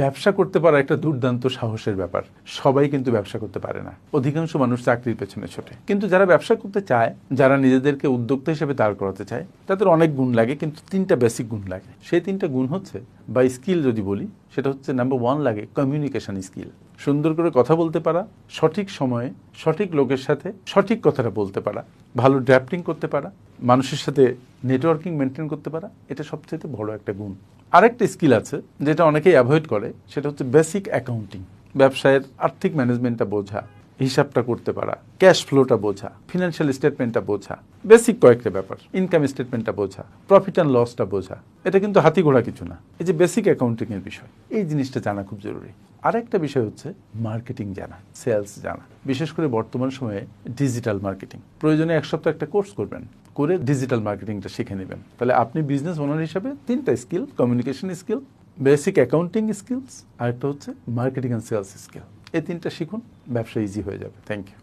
ব্যবসা করতে পারা একটা দুর্দান্ত সাহসের ব্যাপার। সবাই কিন্তু ব্যবসা করতে পারে না। অধিকাংশ মানুষ চাকরির পেছনে ছোটে। কিন্তু যারা ব্যবসা করতে চায়, যারা নিজেদেরকে উদ্যোক্তা হিসেবে দাঁড় করাতে চায়, তাদের অনেক গুণ লাগে, কিন্তু তিনটা বেসিক গুণ লাগে। সেই তিনটা গুণ হচ্ছে বা স্কিল যদি বলি, সেটা হচ্ছে নাম্বার ওয়ান লাগে কমিউনিকেশন স্কিল সুন্দর করে কথা বলতে পারা, সঠিক সময়ে, সঠিক লোকের সাথে সঠিক কথাটা বলতে পারা, ভালো ড্রাফটিং করতে পারা, মানুষের সাথে নেটওয়ার্কিং মেনটেন করতে পারা, এটা সবচেয়ে বড় একটা গুণ। আরেকটা স্কিল আছে যেটা অনেকেই অ্যাভয়েড করে, সেটা হচ্ছে বেসিক অ্যাকাউন্টিং ব্যবসায়ের আর্থিক ম্যানেজমেন্টটা বোঝা। হিসাবটা করতে পারা। ক্যাশ ফ্লোটা বোঝা ফিনান্সিয়াল স্টেটমেন্টটা বোঝা বেসিক কয়েকটা ব্যাপার ইনকাম স্টেটমেন্টটা বোঝা প্রফিট অ্যান্ড লসটা বোঝা। এটা কিন্তু হাতি ঘোড়া কিছু না, এই যে বেসিক অ্যাকাউন্টিংয়ের বিষয়, এই জিনিসটা জানা খুব জরুরি। আরেকটা বিষয় হচ্ছে মার্কেটিং জানা সেলস জানা, বিশেষ করে বর্তমান সময়ে ডিজিটাল মার্কেটিং প্রয়োজনে এক সপ্তাহ একটা কোর্স করবেন, করে ডিজিটাল মার্কেটিংটা শিখে নেবেন। তাহলে আপনি বিজনেস ওনার হিসাবে তিনটা skill communication skill basic accounting skills আরেকটা হচ্ছে মার্কেটিং অ্যান্ড সেলস স্কিল এই তিনটা শিখুন ব্যবসা ইজি হয়ে যাবে। Thank you